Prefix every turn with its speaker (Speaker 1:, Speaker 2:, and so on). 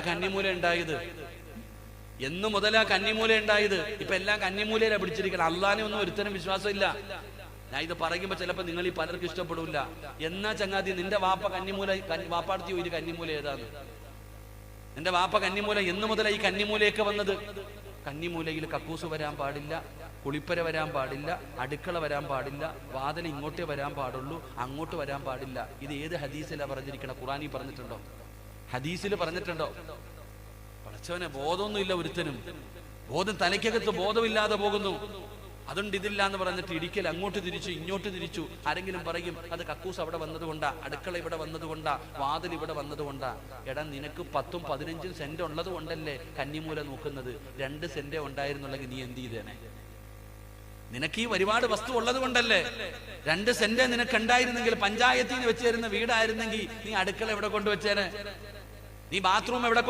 Speaker 1: കന്നിമൂല ഉണ്ടായത്? എന്ന് മുതലാ കന്നിമൂല ഉണ്ടായത്? ഇപ്പൊ എല്ലാം കന്നിമൂലയിലാ പിടിച്ചിരിക്കണം. അള്ളാനെ ഒന്നും ഒരുത്തരം വിശ്വാസമില്ല. ഞാൻ ഇത് പറയുമ്പോ ചിലപ്പോ നിങ്ങൾ ഈ പലർക്കും ഇഷ്ടപ്പെടില്ല എന്നാ ചങ്ങാതി നിന്റെ വാപ്പ കന്നിമൂല വാപ്പാടത്തി ഒരു കന്നിമൂല ഏതാണ്? നിന്റെ വാപ്പ കന്നിമൂല എന്ന് മുതലാ ഈ കന്നിമൂലയൊക്കെ വന്നത്? കന്നിമൂലയിൽ കക്കൂസ് വരാൻ പാടില്ല കുളിപ്പര വരാൻ പാടില്ല അടുക്കള വരാൻ പാടില്ല വാതിൽ ഇങ്ങോട്ടേ വരാൻ പാടുള്ളൂ അങ്ങോട്ട് വരാൻ പാടില്ല. ഇത് ഏത് ഹദീസിലാണ് പറഞ്ഞിരിക്കണം? ഖുറാനി പറഞ്ഞിട്ടുണ്ടോ? ഹദീസിൽ പറഞ്ഞിട്ടുണ്ടോ? പഠിച്ചവനെ ബോധമൊന്നുമില്ല ഒരുത്തനും. ബോധം തലയ്ക്കകത്ത് ബോധമില്ലാതെ പോകുന്നു. അതുകൊണ്ട് ഇതില്ല എന്ന് പറഞ്ഞിട്ട് ഇടിക്കൽ അങ്ങോട്ട് തിരിച്ചു ഇങ്ങോട്ട് തിരിച്ചു. ആരെങ്കിലും പറയും അത് കക്കൂസ് അവിടെ വന്നതുകൊണ്ടാ അടുക്കള ഇവിടെ വന്നതുകൊണ്ടാ വാതിൽ ഇവിടെ വന്നതുകൊണ്ടാ. എടാ നിനക്ക് പത്തും പതിനഞ്ചും സെന്റ് ഉള്ളത് കൊണ്ടല്ലേ കന്നിമൂല നോക്കുന്നത്? രണ്ട് സെന്റേ ഉണ്ടായിരുന്നുള്ളെങ്കിൽ നീ എന്ത് ചെയ്തേനെ? നിനക്ക് ഈ ഒരുപാട് വസ്തു ഉള്ളത് കൊണ്ടല്ലേ? രണ്ട് സെന്റ് നിനക്ക് ഉണ്ടായിരുന്നെങ്കിൽ പഞ്ചായത്തിൽ നിന്ന് വീടായിരുന്നെങ്കിൽ നീ അടുക്കള ഇവിടെ കൊണ്ടുവച്ചേനെ നീ ബാത്റൂം എവിടെ